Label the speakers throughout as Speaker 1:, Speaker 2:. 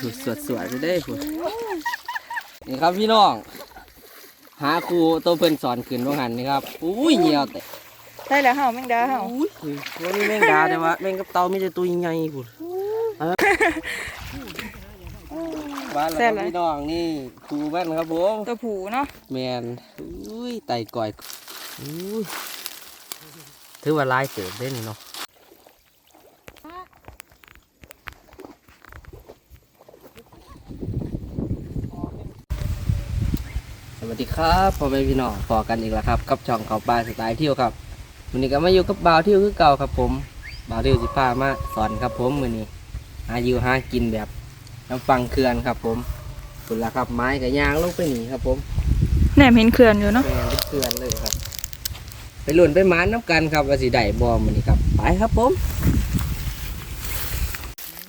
Speaker 1: สุดสวดสวดจะได้พูดนี่ครับพี่น้อง หาครูตัวเพิ่นสอนขึ้นว่าหันนี่ครับอุ้ยเหี่ยวแต่
Speaker 2: ได้แล้วเห่าแมงดาเห่า
Speaker 1: อุ้ยว่ามีแมงดาแต่ว่าแมงกับเต่ามีแต่ตัวใหญ่ๆพูดบ้านเราครับพี่น้องนี่ครูแม่นครับผม
Speaker 2: ตัวผูเนาะ
Speaker 1: แมนอุ้ยไตก่อยอุ้ยถือว่าลายเติบได้นี่เนาะ วัสดีครับพ่อแม่พี่น้องพอกันอีกแล้วครับกับช่องเขาปลาสไตล์เที่ยวครับวันนี้ก็มาอยู่กับบ่าวเที่ยวคือเก่าครับ ผมบ่าวเที่ยวสิพามาสอนครับผมมือนี้หาอยู่หากินแบบน้ำฟังเขื่อนครับ ผมสุดละครับไม้กับยางลงไปหนีครับ ผม
Speaker 2: แหนมเห็นเขื่อนอยู่เนาะ
Speaker 1: แม่นเพื่อนเลยครับ ไปหลุนไปหมานน้ำกันครับว่าสิได้บอมมันนี่ครับไปครับผม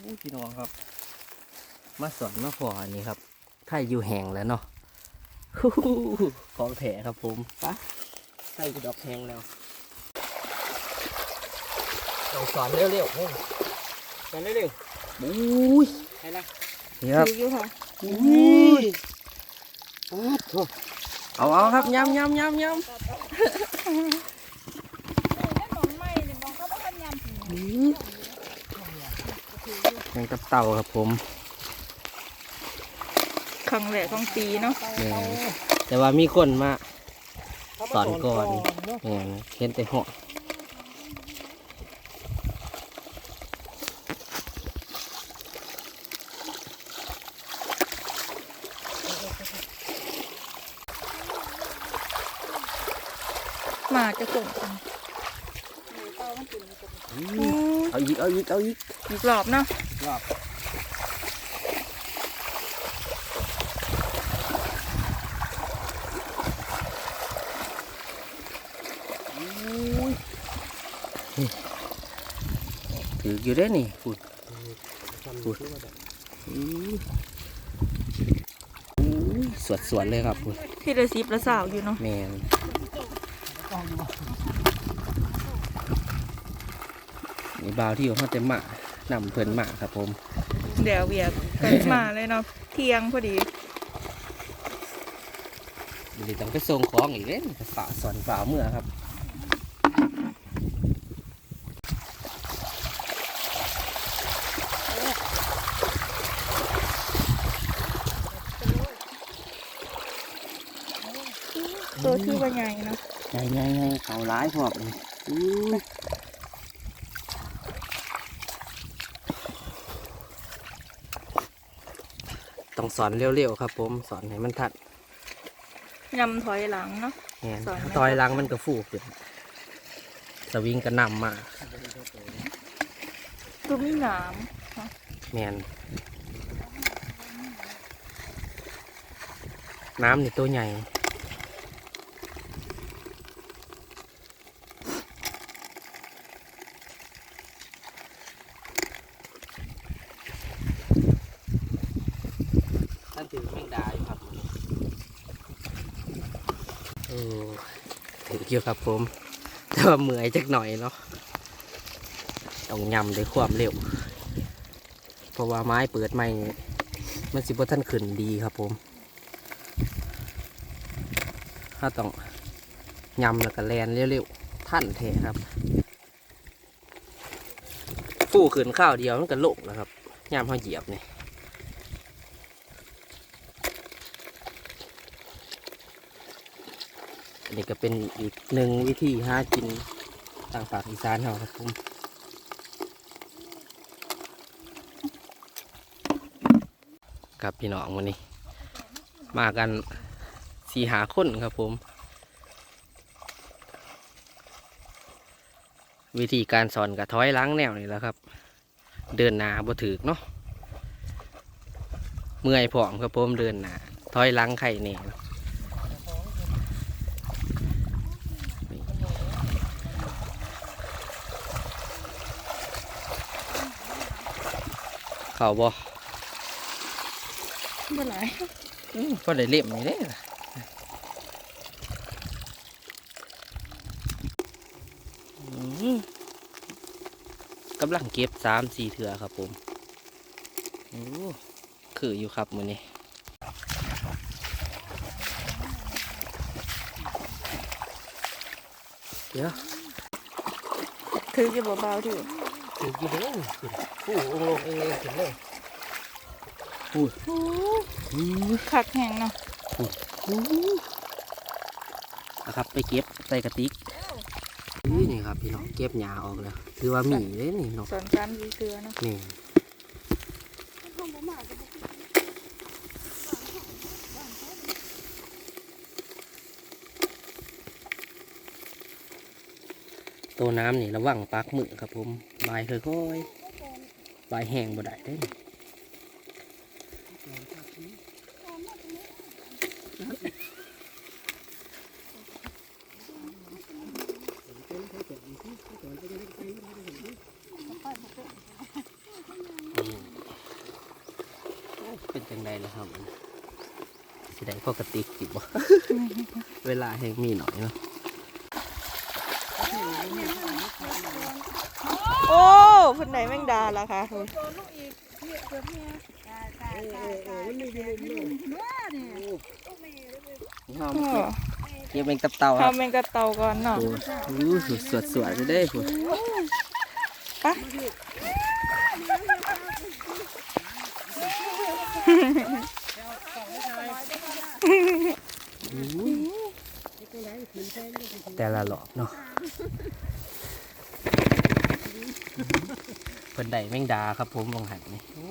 Speaker 1: โอ้ยพี่น้องครับ มาสอนมาขออันนี้ครับถ้าอยู่แห่งแล้วเนาะฮู้ฮู้ฮู้ ของแถครับผมไปใส่ดอกแหงแล้วต้องสอนเร็วๆเฮ้ยสอนเร็วๆอุ้ยไปละนี่ครับ
Speaker 2: ถูกอยู่ค่ะ
Speaker 1: อุ้ยอ้าวโถ่เอาเอาครับยำยำยำยำแมงกับเต่าครับผม
Speaker 2: ครั้งแรกของปีเนาะ
Speaker 1: แม่นแต่ว่ามีคนมาสอนก่อนแม่นเห็นแต่เหาะ
Speaker 2: มาจะส่งกัน
Speaker 1: เอาอีกเอาอีกเอาอีก
Speaker 2: อีกรอบเนาะ
Speaker 1: รอบ ถืออยู่ได้นี่พูดพูดอุ้ยอุ้ยสวดสวดๆเลยครับพูด
Speaker 2: ที่ระซิบระสาวอยู่เนาะ
Speaker 1: แมนนี่บาวที่อยู่ห้องเต็มหมานำเพิ่นหมาครับผม
Speaker 2: เดี๋ยวเวียกกันมาเลยเนาะเที่ยงพอดี
Speaker 1: เดี๋ยวต้องไปส่งของอีกเล่นฝ่าสอนฝ่าเมื่อครับ
Speaker 2: ตัวชื่อว่าไงเนาะ
Speaker 1: ใหญ่ใหญ่ใหญ่เขาร้ายพวกนี้อู้ต้องสอนเร็วๆครับ ผมสอนให้มันทัด
Speaker 2: ยำถอยหลังเนาะ
Speaker 1: แม่น
Speaker 2: สอนไหม
Speaker 1: ต่อยหลังมันก็ฟูขึ้นสวิงก็นำมา
Speaker 2: ตัวมีหนาม
Speaker 1: แมนน้ำนี่ตัวใหญ่ ท่านถือแมงดาอยู่ครับโอ้ถื อเกี่ยวครับผมแต่ว่าเมื่อยจักหน่อยเนาะต้องยำด้วยความเร็ว เพราะว่าไม้เปิดใหม่นี่มันสิบท่านขึ้นดีครับผม ถ้าต้องยำแล้วก็แลนเร็วๆท่านแทครับ ฟูขึ้นข้าวเดียวมันก็โลกแล้วครับยำเขาเหยียบนี่อั นนี้ก็เป็นอีกหนึ่งวิธีหากินต่างภาคอีสานเราครับผมครับพี่น้องวันนี้ มากันสี่หาคนครับผม วิธีการสอนกับถอยล้างแนวนี่แล้วครับ เดินหนาบ่ถือเนาะเมื่อยผอมครับผมเดินหนาถอยล้างไข่เนี่ย ข่าบ่
Speaker 2: เมื่อไหร่
Speaker 1: อืมก็ได้เล่มนี่เด้ล่ะอืมกำลังเก็บสามสี่เถื่อครับผมโอ้คืออยู่ครับมือนี้เดี๋ยว
Speaker 2: ถือจะเบาๆ ถือ
Speaker 1: ถึงกี่เด้งผู้องลงเองเองถึงเลยผู้อู้
Speaker 2: คักแห้งเนาะผู้
Speaker 1: นะครับไปเก็บใส่กระติกนี่นี่ครับพี่น้องเก็บหญ้าออกแล้วถือว่ามีเลยนี่เนาะ
Speaker 2: สอนการวีเกลือเนาะ
Speaker 1: นี่ตัวน้ำนี่ระวังปักมือครับผม บายค่อยบายแห้งบ่ได้เด้เป็นจังไดเลยครับสิได้พอกระติกจิบบ่เวลาแห้งมีหน่อยเนาะ
Speaker 2: โอ้เพิ่นไหนแมงดาล่ะคะคุณ
Speaker 1: หอมเก็บเป็นตับเต่าค
Speaker 2: ทำ
Speaker 1: รับ
Speaker 2: แมงกระเตาก่อนเนาะ
Speaker 1: โอ้อู้สวดสวดๆได้คุณ
Speaker 2: ไปะ
Speaker 1: แต่ละหลอบเนาะ เพิ่นไดแมงดาครับผมลองหันนี่โอ้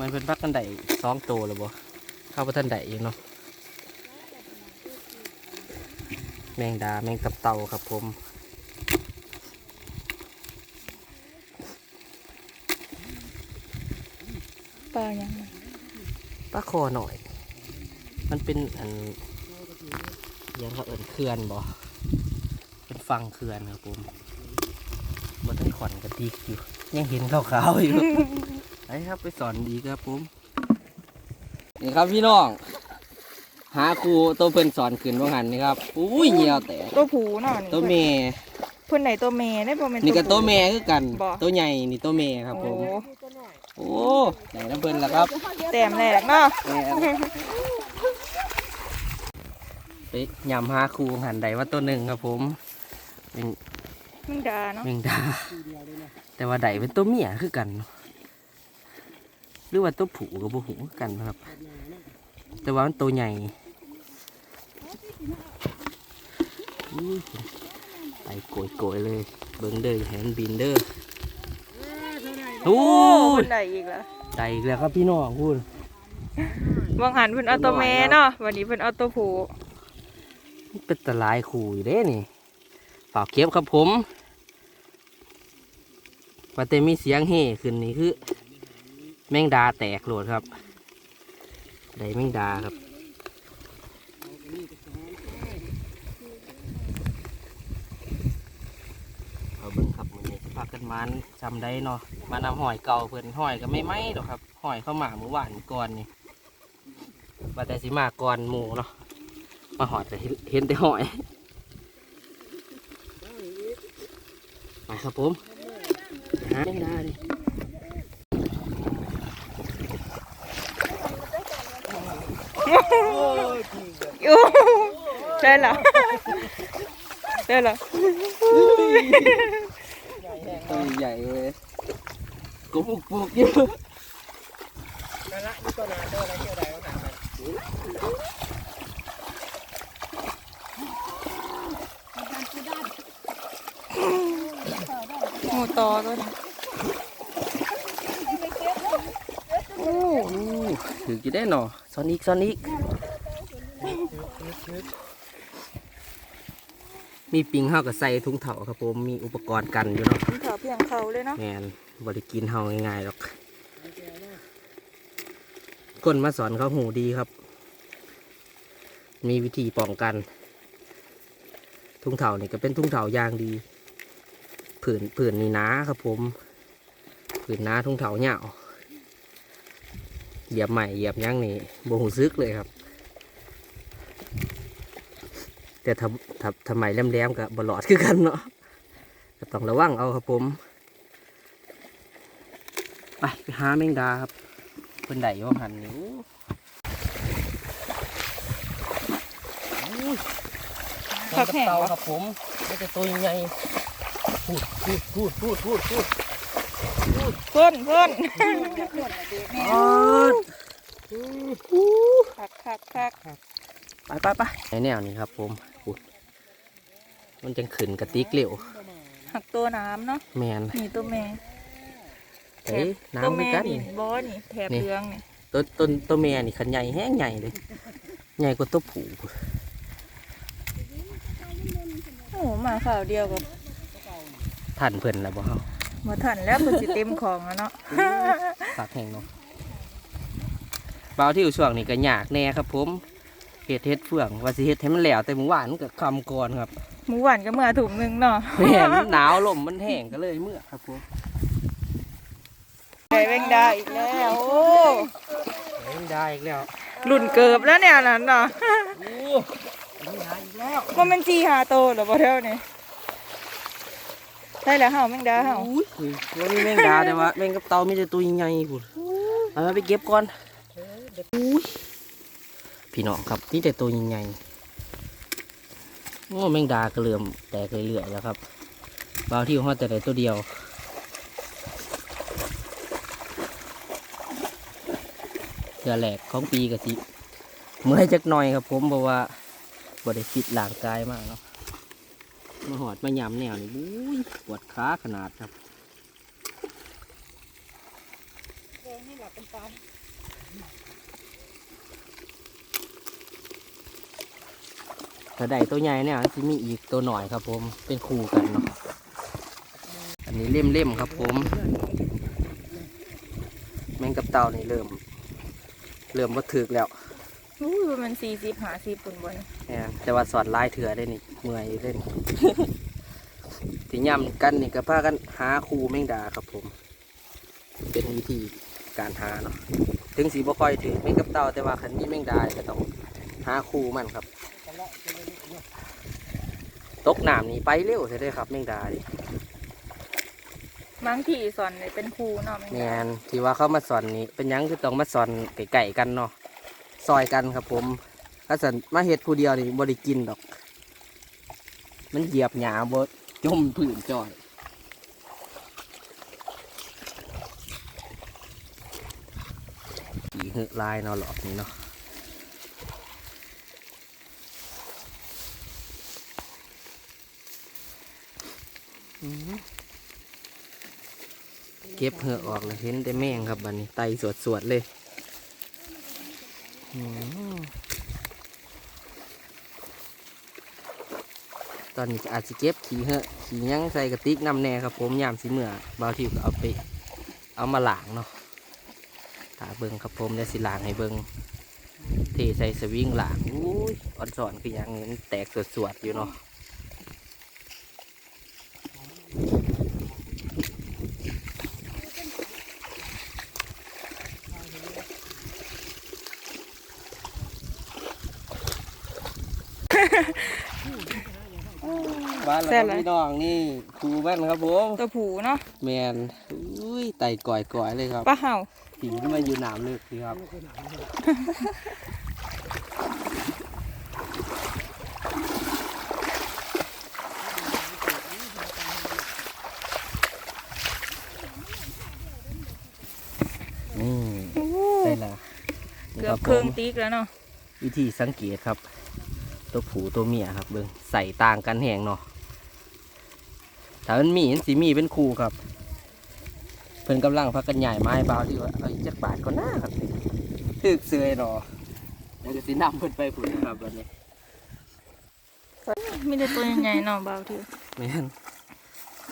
Speaker 1: มันเป็นพักกันไดสองตัวแล้วบ่เข้าไปทันไดอยู่เนาะแมงดาแมงตับเต่าครับผม
Speaker 2: ปลาอย่างไร
Speaker 1: ปลาคอหน่อย มันเป็นอันยังเขาเอินเขื่อนบ่เป็นฟังเขื่อนครับผม บนต้นขอนกระดิกอยู่ ยังเห็นขาวๆอยู่ ไอ้ครับไปสอนดีครับผมนี่ครับพี่น้อง หาครูตัวเพิ่นสอนขึ้นว่างันนี่ครับอุ้ยเหี่ยวแต่
Speaker 2: ตัวผูเนาะ
Speaker 1: ตัวเม
Speaker 2: เพิ่นไหนตัวเมได้บ่แม่น
Speaker 1: นี่ก็
Speaker 2: ผู้
Speaker 1: ตัวเมคือกัน
Speaker 2: บ่
Speaker 1: ตัวใหญ่นี่ตัวเมครับผม
Speaker 2: โอ้
Speaker 1: โอ้ไหนน้ำเพิ่นล่ะครับ
Speaker 2: แต้มแรกเนาะ
Speaker 1: แหม่ไปยำหาครูหันใดว่าตัวหนึ่งครับผมเป็น
Speaker 2: แมงดาเนาะ
Speaker 1: แมงดา แต่ว่าใดเป็นตัวเมียคือกันเนาะหรือว่าตัวผูกับตัวหูคือกันนะครับ แต่ว่ามันตัวใหญ่อู้ยไปโกยโกยๆเลย เบิ้งเด้ออย่าให้มันบินเด้อโอ้
Speaker 2: โอ้
Speaker 1: ย
Speaker 2: เพิ่นได้อีกแล้ว
Speaker 1: ได้อีกแล้วครับพี่น้องพูด
Speaker 2: บางหันเพิ่นเอาตัวเมเนาะวันนี้เพิ่นเอาตัวผู
Speaker 1: เป็นตะลายขู่อยู่เด้นี่ เป่าเก็บครับผมว่าแต่มีเสียงเฮ่ขึ้นนี่คือ แมงดาแตกโหลดครับได้แมงดาครับเอาเบิ่งครับมันนี้พากันมันจำได้เนาะมานำหอยเก่าเพิ่อนหอยก็ไม่ไหม้หรอกครับหอยเข้ามาเมื่อวานก่อนนี่ว่าแต่สิมาก่อนหมูเนาะมาหอดแต่เห็นแต่หอย ไปครับผมหาไม่ได้ดิ
Speaker 2: อยู่ได้แล้วได้แล้ว
Speaker 1: ตัวใหญ่เลยกุบุกปุกอยู่
Speaker 2: หมูตอตัวนี้
Speaker 1: โอ้ โหถือกี่ได้หนอซอนิกซอนิกมีปิงเฮากับใส่ถุงเถาครับผม มีอุปกรณ์กันอยู่เนาะ
Speaker 2: กินข้าวเพียงเขาเลยเนาะ
Speaker 1: แมนบริกินเฮาง่ายๆหรอก คนมาสอนเขาหูดีครับ มีวิธีป้องกัน ทุ่งเถานี่ก็เป็นทุ่งเถายางดี ผืนผืนนี่หนาครับผมผืนหนาทุ่งเถาเหยาวเหยียบใหม่เหยียบหยังนี่โบหูซึกเลยครับ แต่ถ้าถ้าทำไมแหลมๆกับบลอดคือกันเนาะก็ต้องระวังเอาครับผม ไปไปหาแมงดาครับพิ่นได้ว่าหันนี่โอ้ย
Speaker 2: ผักแห้ง
Speaker 1: เตา
Speaker 2: บ่
Speaker 1: ครับผมไม่จะตัวใหญ่ พูดพูดพูดพูดพูดพูด
Speaker 2: พ่นพ่น
Speaker 1: อ๋อ
Speaker 2: คักคักคัก
Speaker 1: ไปไปไปในแนวนี้ครับผมพูดมันจังขึ้นกระติกเร็ว
Speaker 2: หักตัวน้ำเนาะ
Speaker 1: แมน
Speaker 2: นี่ตัวแม่
Speaker 1: เฮ้ย
Speaker 2: ตัว
Speaker 1: น้ำเหมือ
Speaker 2: แม่
Speaker 1: นกัน
Speaker 2: นี่
Speaker 1: นี่
Speaker 2: บอนี่แถบ
Speaker 1: นี่
Speaker 2: เหลืองนี่
Speaker 1: ตัวต้นตัวแม่นี่ขันใหญ่แห้งใหญ่เลยใหญ่กว่าตัวผู
Speaker 2: โอ้มาข่าวเดียวกับ
Speaker 1: ทันเพิ่นแล้วบ่เฮา
Speaker 2: หมดทันแล้วมันสิเต็มของแล้วเนาะ
Speaker 1: ฝากแห้งเนาะเบาที่อยู่ช่วงนี้ก็ยากแน่ครับผมเฮ็ดเฮ็ดเฟื่องว่าสิเฮ็ดให้มันแล้วแต่มื้อวานมันก็คำก่อนครับ
Speaker 2: หมูหวานก็เมื่อถุงหนึงเนาะ
Speaker 1: แม่นมันหนาวลมมันแห้งก็เลยเมื่อครับผม
Speaker 2: ไก่แมงดาอีกแล้วโอ้
Speaker 1: เล่นได้อีกแล้ว
Speaker 2: รุ่นเกิบแล้วเนี่ยนั่นเนาะ
Speaker 1: โอ้เล่นได้อีกแล้ว
Speaker 2: ว่ามันจีหาโตเหรอบ่เท่านี่ ได้แล้วเห่าแมงดาเห่า
Speaker 1: อุ้ยว่ามีแมงดาแต่ว่าแมงกับเต่ามีแต่ตัวใหญ่ๆพุ่นเอามาไปเก็บก่อนอุ้ยพี่น้องครับนี่แต่ตัวใหญ่ๆโอ้แมงดากระเหลื่อมแตกเรื่อยๆแล้วครับบางที่ฮอดแต่ไหนตัวเดียวเดือแหลกของปีกะสิเมื่อยจักหน่อยครับผมเพราะว่าบริฟิตร่างกายมากเนาะ มาหอดมายำแนวนี่บุ้ยปวดขาขนาดครับถ้าได้ตัวใหญ่เนี่ยจะมีอีกตัวหน่อยครับ ผมเป็นคู่กันเนาะอันนี้เล่มเล่มๆครับ ผม แมงกับเต่านี่เริ่ม เริ่มว่าถึกแล้ว
Speaker 2: อู้ย มันสี่สิบหาสิบปุ่นบน
Speaker 1: เนี่ยแต่ว่าสอดลายเถื่อได้นี่เมื่อยเล่น ที่ย่ำกันนี่ก็พากันหาคู่แมงดาครับผม เป็นวิธีการหาเนาะถึงสีบ่ค่อยถือแมงกับเต่าแต่ว่าคันนี้แมงดาก็ต้องหาคู่มันครับ ตกน้ำนี่ไปเร็วใช่ไหมครับแมงดาดิ
Speaker 2: บางที่สอนเลยเป็นครูเนาะแมง
Speaker 1: แม
Speaker 2: ดาน
Speaker 1: ที่ว่าเขามาสอนนี่เป็นหยังคือต้องมาสอนไก่ๆกันเนาะ ซอยกันครับผมถ้าสันมาเฮ็ดผู้เดียวนี่บ่ได้กินดอก มันเหยียบหยาบ่จมผื่นจอยขี่เหอลายเนาะหลอกนี้เนาะเก็บเหือออกเลยเห็นแต่แมงครับบันนี้ไตสวดๆเลย ตอนนี้อาจจะเก็บขี่เหอะขี่ยังใส่กระติกน้ำแน่ครับผมยามสีเมื่อบางทีก็เอาไปเอามาหลางเนาะถาเบิงครับผมได้สิล้างให้เบิงเทใส่สวิงหลางอุ้ยอ่อนสอนคือยังแตกสวดสวดๆอยู่เนาะ บ้านเราก็พี่น้องนี่ครูแม่นครับผม
Speaker 2: ตัวผูเนาะ
Speaker 1: แมนอุ้ยไต่ก่อยก่อยๆเลยครับ
Speaker 2: ปลาเห่า
Speaker 1: ผีที่มาอยู่หนามลึกสิครับนี่ได้ละนี่
Speaker 2: เกื
Speaker 1: ค
Speaker 2: อ
Speaker 1: รั
Speaker 2: บบเครื่อง
Speaker 1: ผม
Speaker 2: ติ๊กแล้วเนาะ
Speaker 1: วิธีสังเกตครับ ตัวผูตัวเมียครับเบิ้งใส่ต่างกันแหงเนาะ ถ้ามันมีมันสีมีเป็นคู่ครับ เพิ่นกำลังพักกันใหญ่ไม้เบาที่ว่าเอาอีกจักบาทก็น่าครับนี่ถึกเสยเนาะแล้วก็สินำเพิ่นไปผุนนะครับวันนี้
Speaker 2: มีแต่ตัวใหญ่ๆเนาะเบาที
Speaker 1: แม่น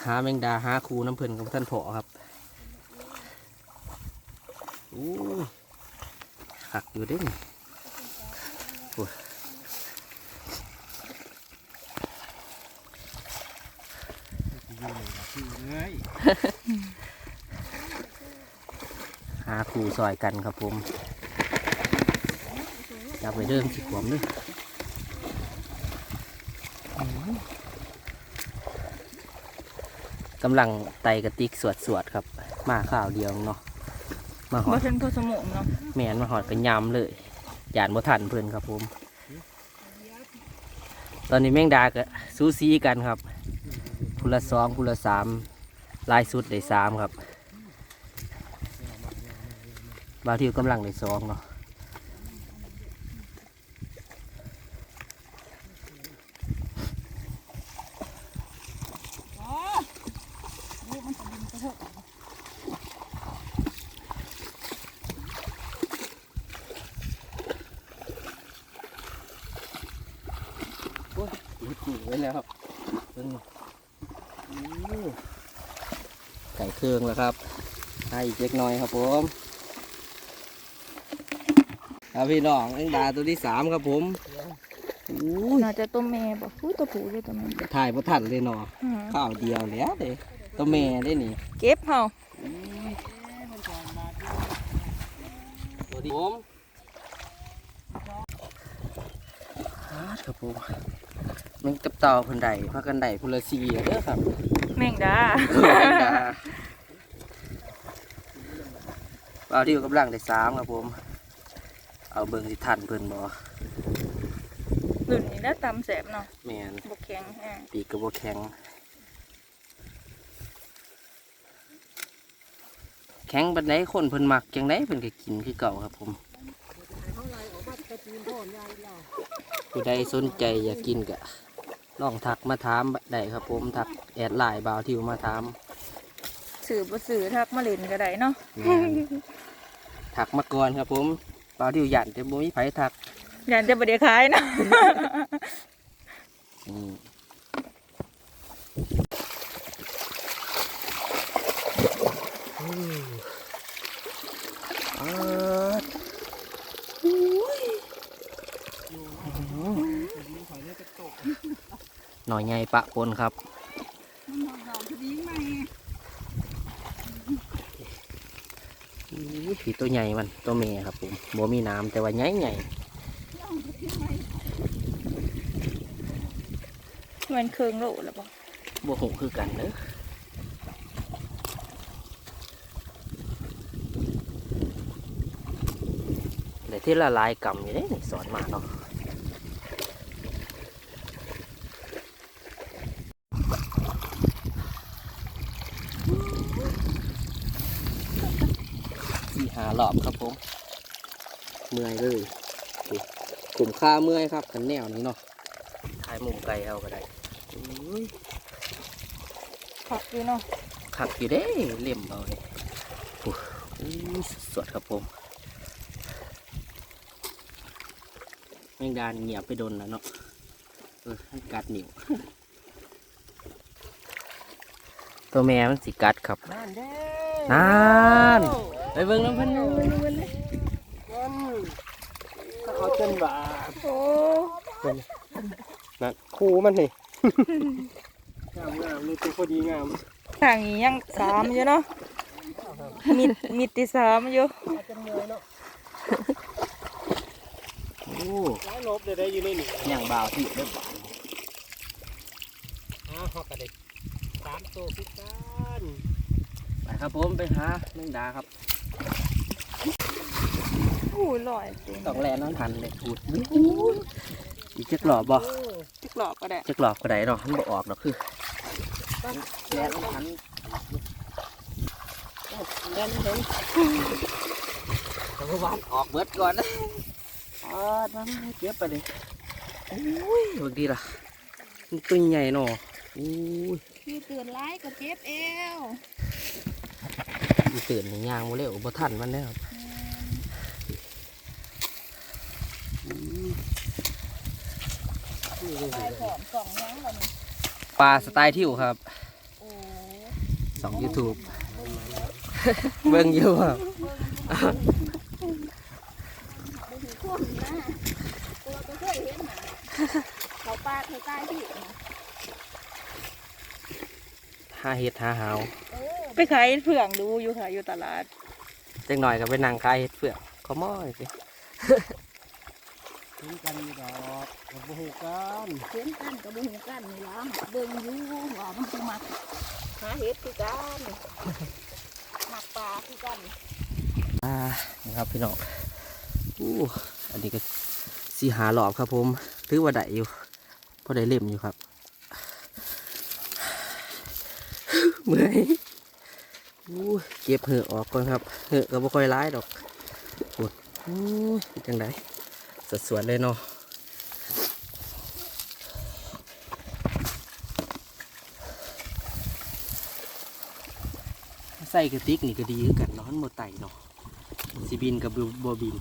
Speaker 1: หาแมงดาหาคูน้ำเพิ่นกับท่านผอครับอู้ยหักอยู่เด้งโอ้ย หาครูซอยกันครับผมจับไปเริ่มสิขวมเลยกำลังไตกระติกสวดสวดๆครับ มาข่าวเดียวเนาะมาหอ
Speaker 2: บ่
Speaker 1: ด
Speaker 2: ถึงพอสมองเนาะ
Speaker 1: แมนมาหอดกันยำเลยหยานบ่ทันเพื่อนครับผม ตอนนี้แมงดาก็ซูซีกันครับพุละสองพุละสาม ลายสุดได้สามครับบางทีกำลังได้สองเนาะยึดอยู่ไว้แล้วครับเพิ่งอู้ไก่เครื่องแล้วครับให้อีกเล็กน้อยครับผมครับพี่น้องแมงดาตัวที่สามครับผมอู้ย
Speaker 2: น่าจะตัวแม่บ่อุ้ยตัวผู้ด้วยตัวแม่
Speaker 1: ถ่ายบ่ทันเลยเนาะ
Speaker 2: อืม
Speaker 1: ข้าวเดียวแล้วเด้ตัวแม่ได้นี่
Speaker 2: เก็บเฮา
Speaker 1: ตัวดีผมครับผมแมันกับเต่าคนใดพากันใดพลสีเด้อครับ
Speaker 2: แมงดา
Speaker 1: เอาที่กำลังได้สามครับผม เอาเบิ่งที่ทันเพิ่นบ่
Speaker 2: รุ่นนี้นะตำแสบเนาะ
Speaker 1: แม่น
Speaker 2: บ่แข็งแฮง
Speaker 1: ปีกกระบอกแข็ง แข็งบันไดคนเพิ่นมักจังไดเพิ่นก็กินคือเก่าครับผมผู้ใดสนใจอยากกินก็ลองทักมาถามได้ครับผมทักแอดไลน์บ่าวทิวมาถาม
Speaker 2: สื่อบ่สื่อทักมาเล่นก็ได้เนาะ
Speaker 1: แม่นทักมาก่อนครับผมบ่าวทิวยันแต่บ่มีไผทัก
Speaker 2: ยันจะบ่ได้ขายเนาะ
Speaker 1: อืมอ่าหน่อยใหญ่ปะปนครับ อุ้ยผีตัวใหญ่มันตัวเมยครับผมบ่มีน้ำแต่ว่าใหญ่ใหญ่
Speaker 2: มันเครื่องโลแล้วบ่
Speaker 1: บ่หูคือกันเด้อเดี๋ยวที่ละลายกำอยู่เด้นี่สอนมาเนาะารอบครับผม เมื่อยเลยดูกลุ่มค่าเมื่อยครับกันแนวนี้เนาะถ่ายมุมไกลเอาก็ได้อุ้ย
Speaker 2: ผักอยู่เนาะ
Speaker 1: คักอยู่เด้เล่มเอาเลยโอ้ยสดๆครับผมแมงดานเงียบไปโดนแล้วเนาะเออมันกัดนิ้วตัวแม่มันสิกัดครับ
Speaker 3: นั่นเด้
Speaker 1: นาน ไปเบิ่งน้ำเพันนู่น
Speaker 3: นั่นก็เขาจนว่า
Speaker 2: โอ้
Speaker 3: นั่นครูมันนี่งามงามนี่เป็นพอดีงาม
Speaker 2: ทางนี้ยังสามอยู่เนาะมีมีติสามอยู่
Speaker 3: จนเหนื่อยเนาะ
Speaker 1: โอ้
Speaker 3: ร้ายลบได้ได้อยู่ในนี่
Speaker 1: ย่างบ่าวที่เด้อบ่าว
Speaker 3: ฮะฮอกกระเด็กสามตัวพิการ
Speaker 1: ไปครับผมไปหาแมงดาครับ
Speaker 2: โอ้ยลอยเต็ม
Speaker 1: ต้องแลน้ำทันเลยพูดอีกจักหลอบบ่
Speaker 3: โอ้
Speaker 2: จักหลอกก็ได้
Speaker 1: จักหลอบก็ได้เนาะมันบ่ออกดอกคือแลน้ำทัน
Speaker 3: เล่นเล่น
Speaker 1: แต่ว่าวันออกเบิดก่อนนะอ๋อมามาเก็บไปเลยโอ้ยบางทีล่ะมันตัวใหญ่เนาะโอ้ย
Speaker 2: คือเตือนร้ายก็เจ็บเอว
Speaker 1: มันตื่นยางมาเร็วบ่ทันมันแล้ว ปลาสไตล์ทิวครับสองยูทูบเบิ่งอยู่ครับ
Speaker 2: เขาปลาเธอใต้ที่
Speaker 1: หาเห็ดหาหาว
Speaker 2: ไปขายเผืองดูอยู่ค่ะอยู่ตลาด
Speaker 1: จังหน่อยก็ไปนั่งขายเห็ดเฟือกเขาม้อยสิ
Speaker 3: ทิ้งกันอยู่ดอกกับบุหูกัน
Speaker 2: เห็นกันกับบุหูกันนี่ล่ะเบิ่งอยู่ว่ามันสิมักหาเห็ดคือกันมักปลาคือกัน
Speaker 1: อ่านี่ครับพี่น้องอู้อันนี้ก็สีหาหลอบครับผมถือว่าได้อยู่พอได้เล่มอยู่ครับเมื่อยอู้เก็บเหอะออกก่อนครับเหอะก็บ่ค่อยร้ายดอกโอ้ยอู้ยจังได สดสวนเลยเนาะใส่กระติกนี่ก็ดีกันนาะมันบ่ไตเนาะสิบินกับบ่บิน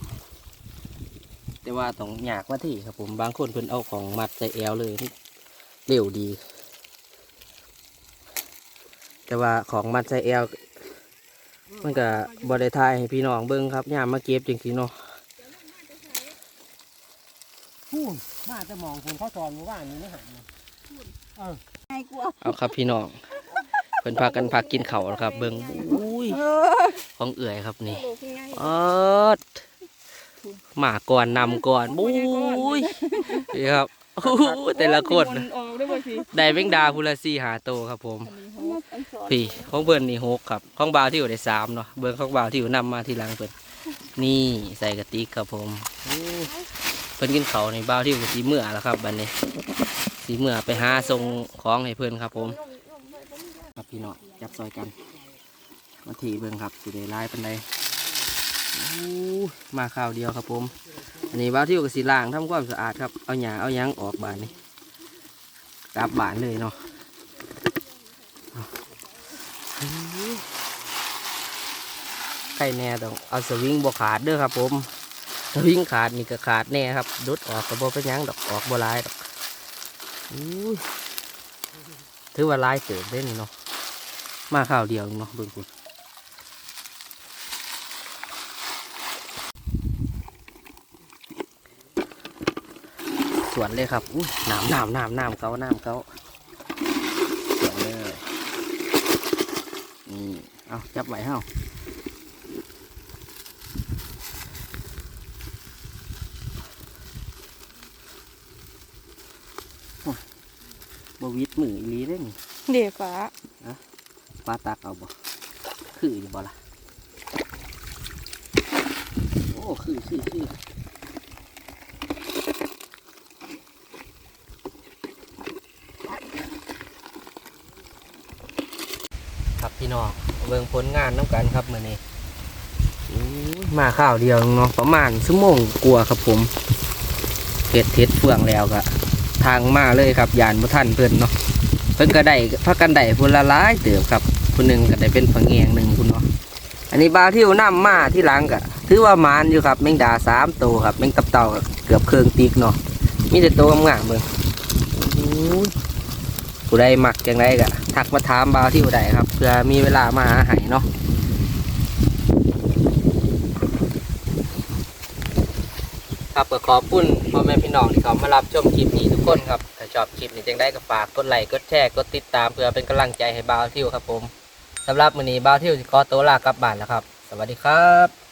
Speaker 1: แต่ว่าต้องยากมาที่ครับผมบางคนเพิ่นเอาของมัดใส่แอวเลยนี่เร็วดี แต่ว่าของมัดใส่แอวมันก็บริทายให้พี่น้องเบิ้งครับยามมาเก็บจริงๆเนาะ
Speaker 3: พูนมาจะมองคนเขาสอนว่านี่ไม่หันนะ
Speaker 2: ไงกลัว
Speaker 1: เอาครับพี่น้องเพิ่นพากันพักกินเขาวแล้วครับ เบิ้งอุ้ยของเอื่อยครับนี่
Speaker 2: โลกง่าย
Speaker 1: ออดมาก่อนนำก่อนบุ้ยนี่ครับอู้หูแต่ละคน
Speaker 2: ออกด้วยบ่สิ
Speaker 1: ได้เบ้งดาพูละสี่หาโตวครับผม
Speaker 2: อันสอน
Speaker 1: พี่ของเบิ่นนี่หกครับของบ่าวที่อยู่ได้สามเนาะเบิ่งของบ่าวที่อยู่นำมาทีหลังเพิ่นนี่ใส่กระติกครับผมโอ้เพิ่นกินเขาในบ่าที่อยู่สีเมื่อแล้วครับบัดนี้สีเมื่อไปหาส่งของให้เพิ่อนครับ ผมครับพี่เนาะจับซอยกันมาถีเบิ่งครับสิได้ลายปานใดมาข้าวเดียวครับผม อันนี้บ่าที่อยู่กับสีล่างทำความสะอาดครับเอาหญ้าเอายังออกบานนี่กลับบ้านเลยเนาะไข่แน่ต้องเอาสวิงบวขาดเด้อครับผม สวิงขาดนี่ก็ขาดแน่ครับดุดออกก็บ่เป็นยังดอกออกบ่หลายดอกอุ้ยถือว่าลายเติบได้นี่เนาะมาข้าวเดียวเนาะเบิ่งคุณสวนเลยครับอุ้ยน้ำน้ำน้ำน้ำเกาน้ำเกาสวนเลยนี่เอาจับไว้เฮา วิดมืออีหลีได้นี่
Speaker 2: เดี๋ยวฟ้า
Speaker 1: ปลาตักเอาบ่คืออยู่บ่ล่ะโอ้คือคือคือครับพี่น้องเบิ่งผลงานน้ำกันครับมื้อนี้อู้ยมาข้าวเดียวเนาะประมาณชั่วโมงกลัวาครับผมเก็ดเท็ดเฟืองแล้วก็ ทางมาเลยครับยานบ่ทันเพิ่นเนาะเพิ่นก็ได้พักกันได้พุ่นละลายเติบครับผู้หนึ่งก็ได้เป็นผังเงียงหนึ่งพุ่นเนาะอันนี้บาที่น้ำมาที่หลังก็ถือว่ามานอยู่ครับแมงดาสามตัวครับแมงตับเต่าเกือบเครื่องตีกเนาะมีแต่ตัวงามเบิ่งอู้ยผู้ใดมักจังไรก็ทักมาถามบาที่ผู้ใดครับเพื่อมีเวลามาหาใหายเนาะ ครับก็ขอบคุณพ่อแม่พี่น้องที่เขามารับชมคลิปนี้ทุกคนครับถ้าชอบคลิปนี้จังได้ก็ฝากกดไลค์กดแชร์กดติดตามเพื่อเป็นกำลังใจให้บาวทิวครับผมสำหรับมื้อนี้บาวทิวสิขอตัวลากลับบ้านแล้วครับ สวัสดีครับ